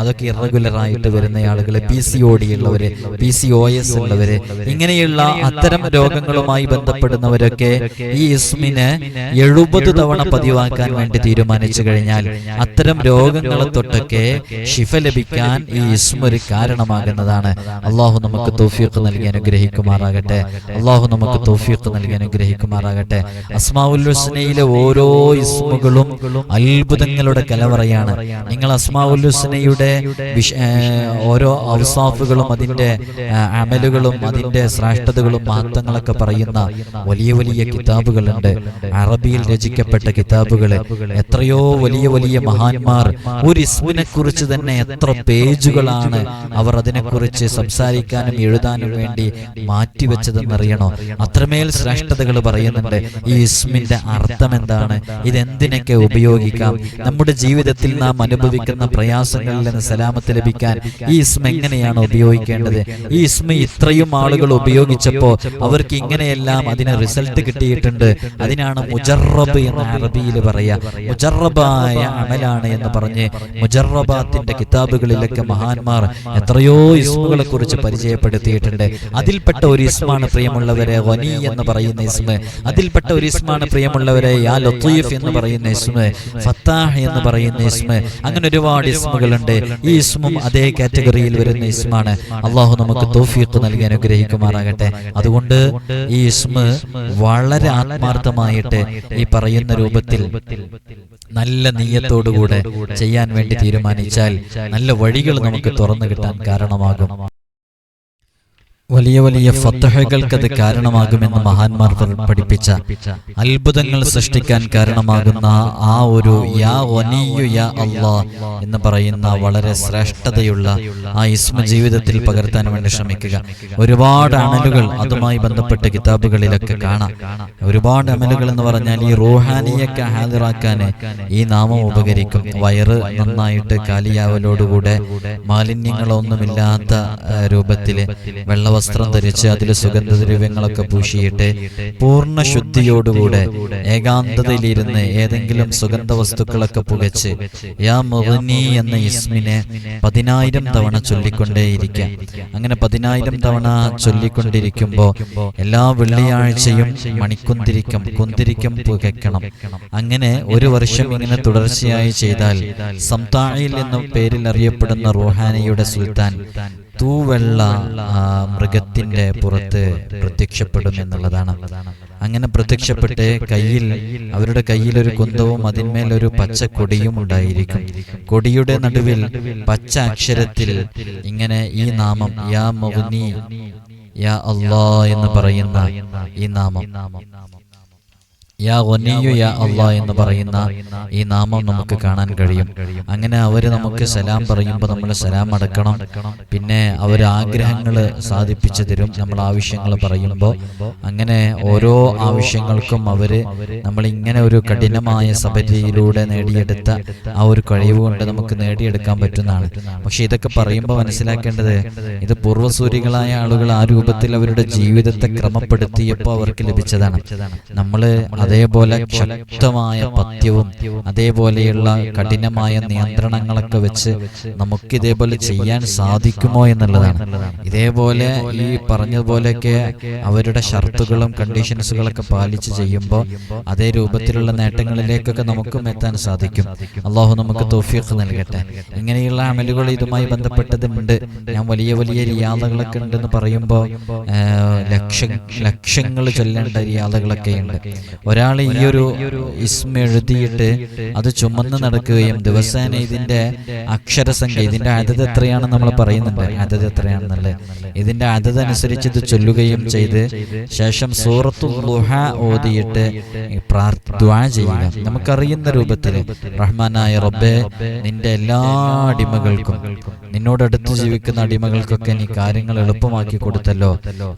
Speaker 1: അതൊക്കെ ഇറഗുലർ ആയിട്ട് വരുന്ന ആളുകൾ പി സി ഒ ഡി ഉള്ളവര് പി സി ഒ എസ് ഉള്ളവര്. ഇങ്ങനെയുള്ള അത്തരം രോഗങ്ങളുമായി ബന്ധപ്പെടുന്നവരൊക്കെ ഈ ഈ ഇസ്മിന് എഴുപത് തവണ പതിവാക്കാൻ വേണ്ടി തീരുമാനിച്ചു കഴിഞ്ഞാൽ അത്തരം രോഗങ്ങളെ തൊട്ടൊക്കെ ശിഫ ലഭിക്കാൻ ഈ ഇസ്മ ഒരു കാരണമാകുന്നതാണ്. അള്ളാഹു നമുക്ക് തൗഫീഖ് നൽകി അനുഗ്രഹിക്കുമാറാകട്ടെ. അള്ളാഹു നമുക്ക് തൗഫീഖ് നൽകി അനുഗ്രഹിക്കുമാറാകട്ടെ. അസ്മാഉൽ ഹുസ്നയിലെ ഓരോ ഇസ്മുകളും അത്ഭുതങ്ങളുടെ കലവറയാണ്. നിങ്ങൾ അസ്മാഉൽ ഹുസ്നയുടെ ഓരോ ഔസാഫുകളും അതിന്റെ അമലുകളും അതിന്റെ ശ്രേഷ്ഠതകളും മഹത്വങ്ങളൊക്കെ പറയുന്ന വലിയ വലിയ കിതാബുകളുണ്ട്. അറബിയിൽ രചിക്കപ്പെട്ട കിതാബുകൾ എത്രയോ വലിയ വലിയ മഹാന്മാർ. ഒരു ഇസ്മിനെ കുറിച്ച് തന്നെ എത്ര പേജുകളാണ് അവർ അതിനെക്കുറിച്ച് സംസാരിക്കാനും എഴുതാനും വേണ്ടി മാറ്റിവെച്ചതെന്നറിയണോ അത്രമേൽ ശ്രേഷ്ഠതകൾ പറയുന്നുണ്ട്. ഈ ഇസ്മിന്റെ അർത്ഥം എന്താണ്? ഇതെന്തിനൊക്കെ ഉപയോഗിക്കാം? നമ്മുടെ ജീവിതത്തിൽ നാം അനുഭവിക്കുന്ന പ്രയാസങ്ങളിൽ നിന്ന് സലാമത്ത് ലഭിക്കാൻ ഈ ഇസ്മ എങ്ങനെയാണ് ഉപയോഗിക്കേണ്ടത്? ഈ ഇസ്മ ഇത്രയും ആളുകൾ ഉപയോഗിച്ചപ്പോൾ അവർക്ക് ഇങ്ങനെയെല്ലാം അതിന് റിസൾട്ട് കിട്ടിയിട്ടുണ്ട്. അതിനാണ് മുജറബ് എന്ന് അറബിയിൽ പറയാ. മുജറബായ അമലാണ് എന്ന് പറഞ്ഞ് മുജറബാത്തിന്റെ കിതാബുകളിലൊക്കെ മഹാന്മാർ എത്രയോ ഇസ്മുകളെ കുറിച്ച് പരിചയപ്പെടുത്തിയിട്ടുണ്ട്. അതിൽപ്പെട്ട ഒരു ഇസ്മാണ് പ്രിയമുള്ളവരെ വനി എന്ന് പറയുന്ന ഇസ്മ. അതിൽപ്പെട്ട ഒരു ഇസ്മാണ് പ്രിയമുള്ളവരെ യാ ലത്തീഫ് എന്ന് പറയുന്ന ഇസ്മ. ഫത്താഹ് എന്ന് പറയുന്ന ഇസ്മ. അങ്ങനെ ഒരുപാട് ഇസ്മുകളുണ്ട്. ഈ ഇസ്മും അതേ കാറ്റഗറിയിൽ വരുന്ന ഇസ്മാണ്. അള്ളാഹു നമുക്ക് തോഫിയത്ത് നൽകി അനുഗ്രഹിക്കുമാറാകട്ടെ. അതുകൊണ്ട് ഈ ഇസ്മ വളരെ ആത്മാർത്ഥമായിട്ട് ഈ പറയുന്ന രൂപത്തിൽ നല്ല നീയത്തോടുകൂടെ ചെയ്യാൻ വേണ്ടി തീരുമാനിച്ചാൽ നല്ല വഴികൾ നമുക്ക് തുറന്നു കിട്ടാൻ കാരണമാകും. വലിയ വലിയ ഫത്തഹകൾക്ക് അത് കാരണമാകുമെന്ന് മഹാന്മാർ പഠിപ്പിച്ച അത്ഭുതങ്ങൾ സൃഷ്ടിക്കാൻ കാരണമാകുന്ന ആ ഒരു യാ വനിയു യാ അള്ളാ എന്ന് പറയുന്ന വളരെ ശ്രേഷ്ഠതയുള്ള ആ ഇസ്മ ജീവിതത്തിൽ പകർത്താൻ വേണ്ടി ശ്രമിക്കുക. ഒരുപാട് അമലുകൾ അതുമായി ബന്ധപ്പെട്ട് കിതാബുകളിലൊക്കെ കാണാം. ഒരുപാട് അമലുകൾ എന്ന് പറഞ്ഞാൽ ഈ റൂഹാനിയൊക്കെ ഹാജരാക്കാൻ ഈ നാമം ഉപകരിക്കും. വയറ് നന്നായിട്ട് കാലിയാവലോടുകൂടെ മാലിന്യങ്ങളൊന്നുമില്ലാത്ത രൂപത്തിൽ വെള്ളവസ്ത്രം ധരിച്ച് അതിൽ സുഗന്ധദ്രവ്യങ്ങളൊക്കെ പൂശിയിട്ട് പൂർണ ശുദ്ധിയോടുകൂടെ ഏകാന്തതയിലിരുന്ന് ഏതെങ്കിലും സുഗന്ധ വസ്തുക്കളൊക്കെ പുകച്ച് യാ മുഹനി എന്ന ഇസ്മിനെ പതിനായിരം തവണ ചൊല്ലിക്കൊണ്ടേയിരിക്കാം. അങ്ങനെ പതിനായിരം തവണ ചൊല്ലിക്കൊണ്ടിരിക്കുമ്പോൾ എല്ലാ വെള്ളിയാഴ്ചയും മണിക്കുന്തിരിക്കം കുന്തിരിക്കും പുകയ്ക്കണം. അങ്ങനെ ഒരു വർഷം ഇങ്ങനെ തുടർച്ചയായി ചെയ്താൽ സംതാഴയിൽ എന്ന പേരിൽ അറിയപ്പെടുന്ന റോഹാനിയുടെ സുൽത്താൻ തൂവെള്ള മൃഗത്തിന്റെ പുറത്ത് പ്രത്യക്ഷപ്പെടും എന്നുള്ളതാണ്. അങ്ങനെ പ്രത്യക്ഷപ്പെട്ട് കയ്യിൽ അവരുടെ കയ്യിൽ ഒരു കുന്തവും അതിന്മേൽ ഒരു പച്ച കൊടിയും ഉണ്ടായിരിക്കും. കൊടിയുടെ നടുവിൽ പച്ച അക്ഷരത്തിൽ ഇങ്ങനെ ഈ നാമം യാ മൗനി യാ അള്ളാ എന്ന് പറയുന്ന ഈ നാമം. യാ ഒന്നിയു യാ അള്ളാ എന്ന് പറയുന്ന ഈ നാമം നമുക്ക് കാണാൻ കഴിയും. അങ്ങനെ അവർ നമുക്ക് സലാം പറയുമ്പോൾ നമ്മൾ സലാം അടക്കണം. പിന്നെ അവർ ആഗ്രഹങ്ങൾ സാധിപ്പിച്ചു തരും. നമ്മൾ ആവശ്യങ്ങൾ പറയുമ്പോൾ അങ്ങനെ ഓരോ ആവശ്യങ്ങൾക്കും അവർ നമ്മൾ ഇങ്ങനെ ഒരു കഠിനമായ സബരിയിലൂടെ നേടിയെടുത്ത ആ ഒരു കഴിവ് കൊണ്ട് നമുക്ക് നേടിയെടുക്കാൻ പറ്റുന്നതാണ്. പക്ഷെ ഇതൊക്കെ പറയുമ്പോൾ മനസ്സിലാക്കേണ്ടത് ഇത് പൂർവസൂരികളായ ആളുകൾ ആ രൂപത്തിൽ അവരുടെ ജീവിതത്തെ ക്രമപ്പെടുത്തിയപ്പോൾ അവർക്ക് ലഭിച്ചതാണ്. നമ്മൾ അതേപോലെ ശക്തമായ പത്യവും അതേപോലെയുള്ള കഠിനമായ നിയന്ത്രണങ്ങളൊക്കെ വെച്ച് നമുക്ക് ഇതേപോലെ ചെയ്യാൻ സാധിക്കുമോ എന്നുള്ളതാണ്. ഇതേപോലെ ഈ പറഞ്ഞതുപോലെയൊക്കെ അവരുടെ ഷർത്തുകളും കണ്ടീഷൻസുകളൊക്കെ പാലിച്ച് ചെയ്യുമ്പോൾ അതേ രൂപത്തിലുള്ള നേട്ടങ്ങളിലേക്കൊക്കെ നമുക്കും എത്താൻ സാധിക്കും. അള്ളാഹു നമുക്ക് തോഫിയൊക്കെ നൽകട്ടെ. ഇങ്ങനെയുള്ള അമലുകൾ ഇതുമായി ബന്ധപ്പെട്ടതുണ്ട്. ഞാൻ വലിയ വലിയ റിയാദകളൊക്കെ ഉണ്ടെന്ന് പറയുമ്പോൾ ലക്ഷ ലക്ഷങ്ങൾ ചൊല്ലേണ്ട റിയാദകളൊക്കെ ഉണ്ട്. ഒരാൾ ഈ ഒരു ഇസ്മ എഴുതിയിട്ട് അത് ചുമന്ന് നടക്കുകയും ദിവസേന ഇതിന്റെ അക്ഷരസംഖ്യ ഇതിന്റെ അതത് എത്രയാണെന്ന് നമ്മൾ പറയുന്നുണ്ട്. അതത് എത്രയാണെന്നല്ലേ ഇതിന്റെ അതത് അനുസരിച്ച് ഇത് ചൊല്ലുകയും ചെയ്ത് ശേഷം സൂറത്തു ലുഹ ഓതിയിട്ട് പ്രാർത്ഥ ചെയ്യുക. നമുക്കറിയുന്ന രൂപത്തിൽ റഹ്മാനായ റബ്ബെ നിന്റെ എല്ലാ അടിമകൾക്കും നിന്നോടടുത്ത് ജീവിക്കുന്ന അടിമകൾക്കൊക്കെ നീ കാര്യങ്ങൾ എളുപ്പമാക്കി കൊടുത്തല്ലോ.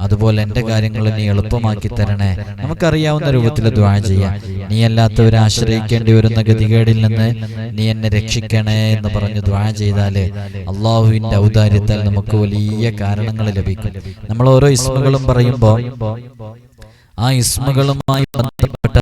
Speaker 1: അതുപോലെ എന്റെ കാര്യങ്ങൾ നീ എളുപ്പമാക്കി തരണേ. നമുക്കറിയാവുന്ന രൂപത്തിൽ ദ്വാ ചെയ്യാം. നീ അല്ലാത്തവരെ ആശ്രയിക്കേണ്ടി വരുന്ന ഗതികേടിൽ നിന്ന് നീ എന്നെ രക്ഷിക്കണേ എന്ന് പറഞ്ഞ് ദ്വാ ചെയ്താൽ അള്ളാഹുവിന്റെ ഔദാര്യത്താൽ നമുക്ക് വലിയ കാരണങ്ങൾ ലഭിക്കും. നമ്മൾ ഓരോ ഇസ്മുകളും പറയുമ്പോൾ ആ ഇസ്മുകളുമായി ബന്ധപ്പെട്ട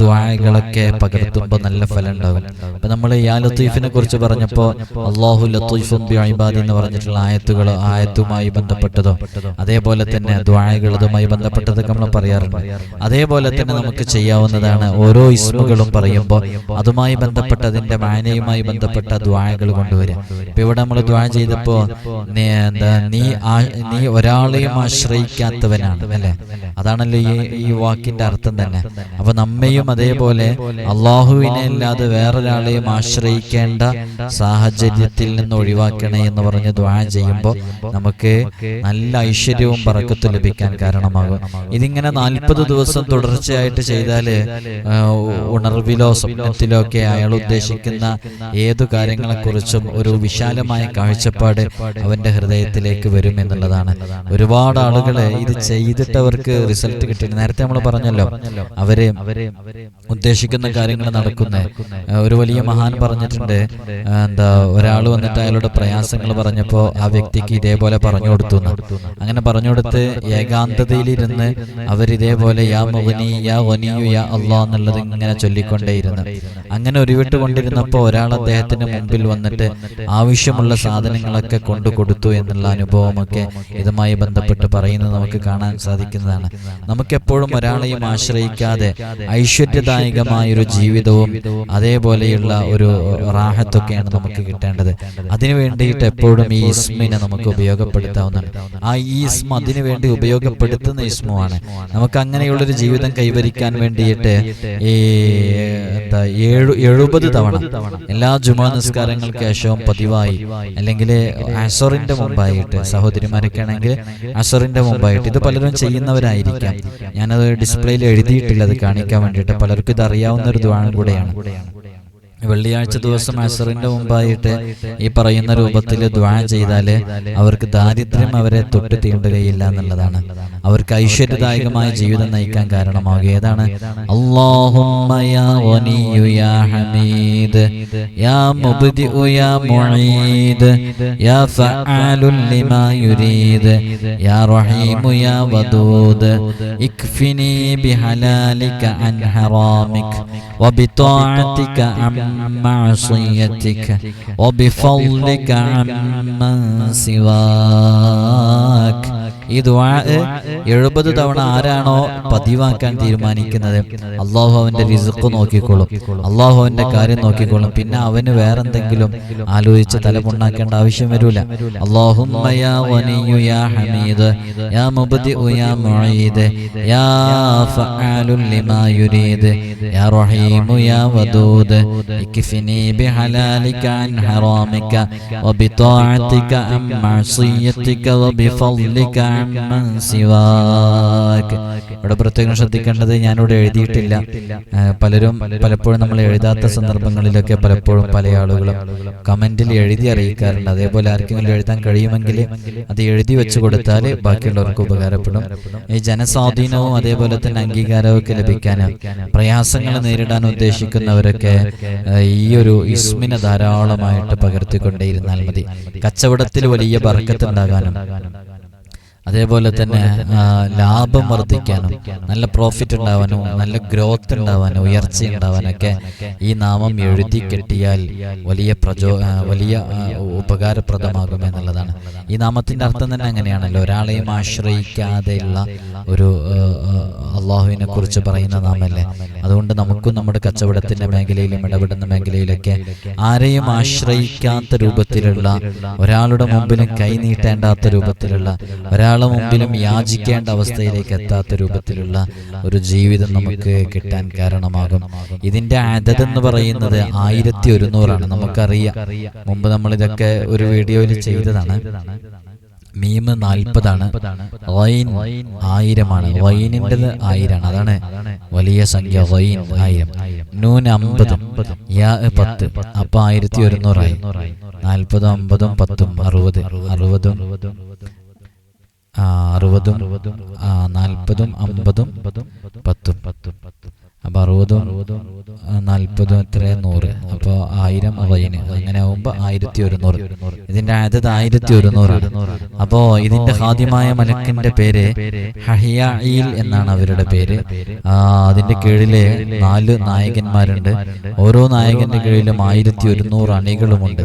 Speaker 1: ദ്വായകളൊക്കെ പകർത്തുമ്പോൾ നല്ല ഫലം ഉണ്ടാകും അപ്പൊ നമ്മൾ യാ ലത്തീഫിനെ കുറിച്ച് പറഞ്ഞപ്പോൾ അള്ളാഹു ലത്തീഫും ബിഅബാദി എന്ന് പറഞ്ഞിട്ടുള്ള ആയത്തുകളോ ആയത്തുമായി ബന്ധപ്പെട്ടതോ അതേപോലെ തന്നെ ദ്വായകൾ അതുമായി ബന്ധപ്പെട്ടതൊക്കെ നമ്മൾ പറയാറുണ്ട്. അതേപോലെ തന്നെ നമുക്ക് ചെയ്യാവുന്നതാണ് ഓരോ ഇസ്മുകളും പറയുമ്പോൾ അതുമായി ബന്ധപ്പെട്ട അതിന്റെ മാനയുമായി ബന്ധപ്പെട്ട ദ്വായകൾ കൊണ്ടുവരിക. ഇപ്പൊ ഇവിടെ നമ്മൾ ദ്വാ ചെയ്തപ്പോ നീ എന്താ നീ നീ ഒരാളെയും ആശ്രയിക്കാത്തവനാണ് അല്ലെ? അതാണല്ലോ ഈ ഈ വാക്കിന്റെ അർത്ഥം തന്നെ. അപ്പൊ നമ്മയും അതേപോലെ അള്ളാഹുവിനെ അല്ലാതെ വേറൊരാളെയും ആശ്രയിക്കേണ്ട സാഹചര്യത്തിൽ നിന്ന് ഒഴിവാക്കണേ എന്ന് പറഞ്ഞ് ദ്വാ ചെയ്യുമ്പോൾ നമുക്ക് നല്ല ഐശ്വര്യവും പറക്കത്തും ലഭിക്കാൻ കാരണമാകും. ഇതിങ്ങനെ നാൽപ്പത് ദിവസം തുടർച്ചയായിട്ട് ചെയ്താൽ ഉണർവിലോ സ്വപ്നത്തിലോ ഒക്കെ അയാൾ ഉദ്ദേശിക്കുന്ന ഏതു കാര്യങ്ങളെക്കുറിച്ചും ഒരു വിശാലമായ കാഴ്ചപ്പാട് അവന്റെ ഹൃദയത്തിലേക്ക് വരും എന്നുള്ളതാണ്. ഒരുപാട് ആളുകൾ ഇത് ചെയ്തിട്ട് അവർക്ക് റിസൾട്ട് കിട്ടി നേരത്തെ നമ്മൾ പറഞ്ഞല്ലോ അവർ ഉദ്ദേശിക്കുന്ന കാര്യങ്ങൾ നടക്കുന്ന ഒരു വലിയ മഹാൻ പറഞ്ഞിട്ടുണ്ട്. എന്താ ഒരാൾ വന്നിട്ട് അയാളുടെ പ്രയാസങ്ങൾ പറഞ്ഞപ്പോൾ ആ വ്യക്തിക്ക് ഇതേപോലെ പറഞ്ഞു കൊടുത്തു അങ്ങനെ പറഞ്ഞു കൊടുത്ത് ഏകാന്തതയിലിരുന്ന് അവരിതേപോലെ യാ മുഗനി യാ ഒനിയു യാ അള്ളാ എന്നുള്ളത് ഇങ്ങനെ ചൊല്ലിക്കൊണ്ടേയിരുന്നു. അങ്ങനെ ഉരുവിട്ട് കൊണ്ടിരുന്നപ്പോൾ ഒരാൾ അദ്ദേഹത്തിന്റെ മുമ്പിൽ വന്നിട്ട് ആവശ്യമുള്ള സാധനങ്ങളൊക്കെ കൊണ്ടു കൊടുത്തു എന്നുള്ള അനുഭവമൊക്കെ ഇതുമായി ബന്ധപ്പെട്ട് പറയുന്നത് നമുക്ക് കാണാൻ സാധിക്കുന്നതാണ്. നമുക്കെപ്പോഴും ഒരാളെയും ആശ്രയിക്കാതെ ഐശ്വര്യദായകമായ ഒരു ജീവിതവും അതേപോലെയുള്ള ഒരു റാഹത്തൊക്കെയാണ് നമുക്ക് കിട്ടേണ്ടത്. അതിനു വേണ്ടിയിട്ട് എപ്പോഴും ഈ ഇസ്മിനെ നമുക്ക് ഉപയോഗപ്പെടുത്താവുന്നതാണ്. ആ ഈ ഇസ്മ അതിനു വേണ്ടി ഉപയോഗപ്പെടുത്തുന്ന ഇസ്മുമാണ് നമുക്ക് അങ്ങനെയുള്ളൊരു ജീവിതം കൈവരിക്കാൻ വേണ്ടിയിട്ട് ഈ എന്താ ഏഴു എഴുപത് തവണ എല്ലാ ജുമാ നിസ്കാരങ്ങൾക്ക് ശേഷവും പതിവായി അല്ലെങ്കിൽ അസറിന്റെ മുമ്പായിട്ട് സഹോദരിമാരൊക്കെ ആണെങ്കിൽ അസറിന്റെ മുമ്പായിട്ട് ഇത് പലരും ചെയ്യുന്നവരായിരിക്കാം. ഞാനത് ഡിസ്പ്ലേയിൽ എഴുതിയിട്ടില്ല അത് കാണിക്കാൻ വേണ്ടിയിട്ട് പലർക്കും ഇത് അറിയാവുന്ന ഒരു ദ്വാരം കൂടെയാണ്. വെള്ളിയാഴ്ച ദിവസം അസറിന്റെ മുമ്പായിട്ട് ഈ പറയുന്ന രൂപത്തിൽ ദ്വാ ചെയ്താൽ അവർക്ക് ദാരിദ്ര്യം അവരെ തൊട്ട് തീണ്ടുകയില്ല എന്നുള്ളതാണ്. അവർക്ക് ഐശ്വര്യദായകമായ ജീവിതം നയിക്കാൻ കാരണമാകുക ഏതാണ്? ഇക്ഫിനി അൻ ഹറാമിക അം عن معصيتك وبفضلك عمن سواك. ഈ ദുആ എഴുപത് തവണ ആരാണോ പതിവാക്കാൻ തീരുമാനിക്കുന്നത് അള്ളാഹു അവന്റെ റിസുക്ക് നോക്കിക്കോളും അള്ളാഹു അവന്റെ കാര്യം നോക്കിക്കോളും പിന്നെ അവന് വേറെന്തെങ്കിലും ആലോചിച്ച് തലമുണ്ടാക്കേണ്ട ആവശ്യം വരൂല അള്ളാഹുമ്മ യാ ഗനിയ്യു യാ ഹമീദ് യാ മുബ്ദിഉ യാ മുഈദ് യാ ഫഅലുൽ ലിമാ യുരീദ് യാ റഹീമു യാ വദൂദ് ഇക്ഫിനി ബിഹലാലിക അൻ ഹറാമിക وبطاعتك عن معصيتك وبفضلك عمن سواك ഇവിടെ പ്രത്യേകം ശ്രദ്ധിക്കേണ്ടത് ഞാനിവിടെ എഴുതിയിട്ടില്ല. പലരും പലപ്പോഴും നമ്മൾ എഴുതാത്ത സന്ദർഭങ്ങളിലൊക്കെ പലപ്പോഴും പല ആളുകളും കമന്റിൽ എഴുതി അറിയിക്കാറുണ്ട്. അതേപോലെ ആർക്കെങ്കിലും എഴുതാൻ കഴിയുമെങ്കിൽ അത് എഴുതി വെച്ചു കൊടുത്താൽ ബാക്കിയുള്ളവർക്ക് ഉപകാരപ്പെടും. ഈ ജനസ്വാധീനവും അതേപോലെ തന്നെ അംഗീകാരവും ഒക്കെ ലഭിക്കാനും പ്രയാസങ്ങൾ നേരിടാൻ ഉദ്ദേശിക്കുന്നവരൊക്കെ ഈ ഒരു ഇസ്മിനെ ധാരാളമായിട്ട് പകർത്തിക്കൊണ്ടേയിരുന്നാൽ മതി. കച്ചവടത്തിൽ വലിയ ബർക്കത്തുണ്ടാകാനും അതേപോലെ തന്നെ ലാഭം വർദ്ധിക്കാനും നല്ല പ്രോഫിറ്റ് ഉണ്ടാവാനും നല്ല ഗ്രോത്ത് ഉണ്ടാവാനും ഉയർച്ച ഉണ്ടാവാനൊക്കെ ഈ നാമം എഴുതി കെട്ടിയാൽ വലിയ പ്രചോ വലിയ ഉപകാരപ്രദമാകും എന്നുള്ളതാണ്. ഈ നാമത്തിന്റെ അർത്ഥം തന്നെ അങ്ങനെയാണല്ലോ. ഒരാളെയും ആശ്രയിക്കാതെയുള്ള ഒരു അള്ളാഹുവിനെ കുറിച്ച് പറയുന്ന നാമല്ലേ? അതുകൊണ്ട് നമുക്കും നമ്മുടെ കച്ചവടത്തിന്റെ മേഖലയിലും ഇടപെടുന്ന മേഖലയിലൊക്കെ ആരെയും ആശ്രയിക്കാത്ത രൂപത്തിലുള്ള ഒരാളുടെ മുമ്പിലും കൈ നീട്ടേണ്ടാത്ത രൂപത്തിലുള്ള ഒരാളുടെ മുമ്പിലും യാചിക്കേണ്ട അവസ്ഥയിലേക്ക് എത്താത്ത രൂപത്തിലുള്ള ഒരു ജീവിതം നമുക്ക് കിട്ടാൻ കാരണമാകും. ഇതിന്റെ അതത് എന്ന് പറയുന്നത് ആയിരത്തി ഒരുന്നൂറാണ് നമുക്കറിയാം. മുമ്പ് നമ്മൾ ഇതൊക്കെ ഒരു വീഡിയോയിൽ ചെയ്തതാണ്. മീമ് നാൽപ്പതാണ്. റൈൻ ആയിരമാണ്. വൈനിന്റെത് ആയിരമാണ് അതാണ് വലിയ സംഖ്യ. റൈൻ ആയിരം. നൂൻ അമ്പത്. യാ പത്ത്. അപ്പൊ ആയിരത്തി ഒരുന്നൂറായി നാൽപ്പതും അമ്പതും പത്തും അറുപത്. അറുപതും അറുപതും നാൽപ്പതും അമ്പതും പത്തും പത്തും പത്തും. അപ്പോൾ അറുപതും നാൽപ്പതും എത്ര നൂറ്. അപ്പോൾ ആയിരം അവയിന് അങ്ങനെ ആവുമ്പോൾ ആയിരത്തി ഒരുന്നൂറ് ഇതിന്റെ ആദ്യത് ആയിരത്തി ഒരുന്നൂറാണ് അപ്പോൾ ഇതിന്റെ ഹാദ്യമായ മലക്കിന്റെ പേര് ഹഹിയായിൽ എന്നാണ് അവരുടെ പേര്. അതിന്റെ കീഴിൽ നാല് നായകന്മാരുണ്ട്. ഓരോ നായകന്റെ കീഴിലും ആയിരത്തി ഒരുന്നൂറ് അണികളുമുണ്ട്.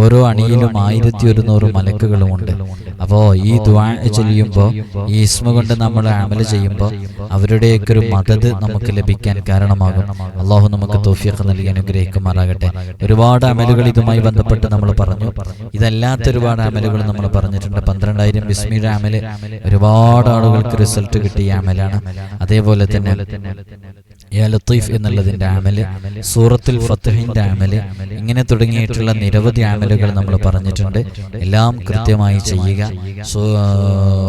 Speaker 1: ഓരോ അണിയിലും ആയിരത്തി ഒരുന്നൂറ് മലക്കുകളുമുണ്ട്. അപ്പോൾ ഈ ദ്വാ ചൊല്ലിയുമ്പോൾ ഈ ഇസ്മ കൊണ്ട് നമ്മൾ അമൽ ചെയ്യുമ്പോൾ അവരുടെയൊക്കെ ഒരു മദത് നമുക്ക് ലഭിക്കാൻ കാരണമാകും. അള്ളാഹു നമുക്ക് തോഫിയൊക്കെ നൽകി അനുഗ്രഹിക്കുമാറാകട്ടെ. ഒരുപാട് അമലുകൾ ഇതുമായി ബന്ധപ്പെട്ട് നമ്മൾ പറഞ്ഞു. ഇതല്ലാത്ത ഒരുപാട് അമലുകൾ നമ്മൾ പറഞ്ഞിട്ടുണ്ട്. പന്ത്രണ്ടായിരം ബിസ്മിയുടെ അമൽ ഒരുപാട് ആളുകൾക്ക് റിസൾട്ട് കിട്ടിയ അമലാണ്. അതേപോലെ തന്നെ യാ ലത്തീഫ് എന്നുള്ളതിന്റെ ആമൽ സൂറത്തുൽ ഫത്തഹിന്റെ ആമൽ ഇങ്ങനെ തുടങ്ങിയിട്ടുള്ള നിരവധി ആമലുകൾ നമ്മൾ പറഞ്ഞിട്ടുണ്ട്. എല്ലാം കൃത്യമായി ചെയ്യുക.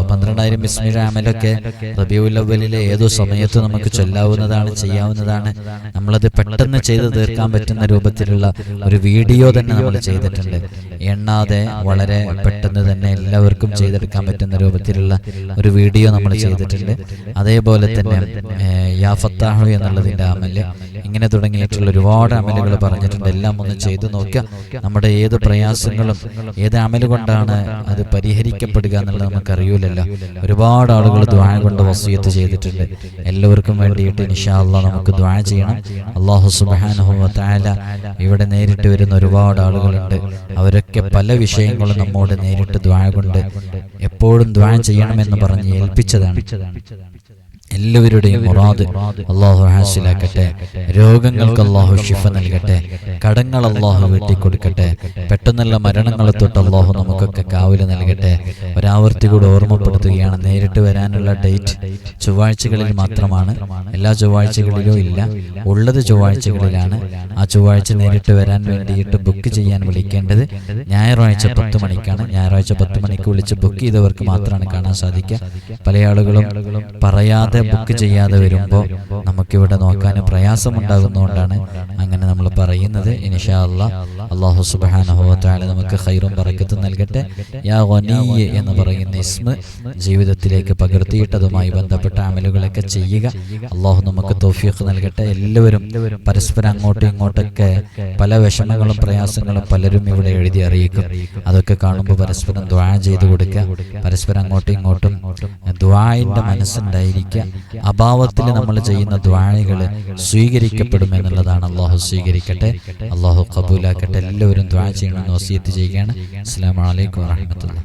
Speaker 1: പന്ത്രണ്ടായിരം ബിസ്മിയുടെ ആമലൊക്കെ റബിയുലവലിലെ ഏതോ സമയത്ത് നമുക്ക് ചൊല്ലാവുന്നതാണ് ചെയ്യാവുന്നതാണ്. നമ്മളത് പെട്ടെന്ന് ചെയ്ത് തീർക്കാൻ പറ്റുന്ന രൂപത്തിലുള്ള ഒരു വീഡിയോ തന്നെ നമ്മൾ ചെയ്തിട്ടുണ്ട്. എണ്ണാതെ വളരെ പെട്ടെന്ന് തന്നെ എല്ലാവർക്കും ചെയ്തെടുക്കാൻ പറ്റുന്ന രൂപത്തിലുള്ള ഒരു വീഡിയോ നമ്മൾ ചെയ്തിട്ടുണ്ട്. അതേപോലെ തന്നെ യാ ഫത്താഹു എന്നുള്ളതിന്റെ അമൽ. ഇങ്ങനെ തുടങ്ങിയിട്ടുള്ള ഒരുപാട് അമലുകൾ പറഞ്ഞിട്ടുണ്ട്. എല്ലാം ഒന്ന് ചെയ്തു നോക്കുക. നമ്മുടെ ഏത് പ്രയാസങ്ങളും ഏത് അമൽ കൊണ്ടാണ് അത് പരിഹരിക്കപ്പെടുക എന്നുള്ളത് നമുക്കറിയൂലല്ലോ. ഒരുപാട് ആളുകൾ ദ്വാഴ കൊണ്ട് വസൂയത്ത് ചെയ്തിട്ടുണ്ട്. എല്ലാവർക്കും വേണ്ടിയിട്ട് ഇൻഷാല്ല നമുക്ക് ദ്വാഴ ചെയ്യണം. അള്ളാഹു സുബാനുഹുല ഇവിടെ നേരിട്ട് വരുന്ന ഒരുപാട് ആളുകളുണ്ട്. അവരൊക്കെ പല വിഷയങ്ങളും നമ്മോട് നേരിട്ട് ദ്വാഴ കൊണ്ട് എപ്പോഴും ദ്വാഴ ചെയ്യണമെന്ന് പറഞ്ഞ് ഏൽപ്പിച്ചതാണ്. എല്ലാവരുടെയും മുറാദ് അള്ളാഹു ഹാസിലാക്കട്ടെ. രോഗങ്ങൾക്ക് അള്ളാഹു ഷിഫ നൽകട്ടെ. കടങ്ങൾ അള്ളാഹു വെട്ടിക്കൊടുക്കട്ടെ പെട്ടെന്നുള്ള മരണങ്ങളെ തൊട്ട് അള്ളാഹു നമുക്കൊക്കെ കാവൽ നൽകട്ടെ. ഒരാവർത്തി കൂടെ ഓർമ്മപ്പെടുത്തുകയാണ്. നേരിട്ട് വരാനുള്ള ഡേറ്റ് ചൊവ്വാഴ്ചകളിൽ മാത്രമാണ്. എല്ലാ ചൊവ്വാഴ്ചകളിലും ഇല്ല. ഉള്ളത് ചൊവ്വാഴ്ചകളിലാണ്. ആ ചൊവ്വാഴ്ച നേരിട്ട് വരാൻ വേണ്ടിയിട്ട് ബുക്ക് ചെയ്യാൻ വിളിക്കേണ്ടത് ഞായറാഴ്ച പത്ത് മണിക്കാണ്. ഞായറാഴ്ച പത്ത് മണിക്ക് വിളിച്ച് ബുക്ക് ചെയ്തവർക്ക് മാത്രമാണ് കാണാൻ സാധിക്കുക. പല ആളുകളും പറയാതെ ബുക്ക് ചെയ്യാതെ വരുമ്പോൾ നമുക്കിവിടെ നോക്കാൻ പ്രയാസമുണ്ടാകുന്നതുകൊണ്ടാണ് അങ്ങനെ നമ്മൾ പറയുന്നത്. ഇൻഷാ അല്ലാ അള്ളാഹു സുബാനഹുല നമുക്ക് ഹൈറും പറക്കത്തും നൽകട്ടെ. യാ വനീയ് എന്ന് പറയുന്ന ഇസ്മ ജീവിതത്തിലേക്ക് പകർത്തിയിട്ടതുമായി ബന്ധപ്പെട്ട അമലുകളൊക്കെ ചെയ്യുക. അള്ളാഹു നമുക്ക് തോഫിയൊക്കെ നൽകട്ടെ. എല്ലാവരും പരസ്പരം അങ്ങോട്ടും ഇങ്ങോട്ടൊക്കെ പല വിഷമങ്ങളും പ്രയാസങ്ങളും പലരും ഇവിടെ എഴുതി അറിയിക്കും. അതൊക്കെ കാണുമ്പോൾ പരസ്പരം ദ്വാ ചെയ്തു കൊടുക്കുക. പരസ്പരം അങ്ങോട്ടും ഇങ്ങോട്ടും ദ്വായിന്റെ മനസ്സുണ്ടായിരിക്കുക അഭാവത്തിൽ നമ്മൾ ചെയ്യുന്ന ദ്വാഴകൾ സ്വീകരിക്കപ്പെടുമെന്നുള്ളതാണ് അള്ളാഹു സ്വീകരിക്കട്ടെ. അള്ളാഹു കബൂലാക്കട്ടെ എല്ലാവരും ദ്വാ ചെയ്യണമെന്ന് വസീത്ത് ചെയ്യുകയാണ് അസ്സാം വലൈക്കും വാഹമത്തുള്ള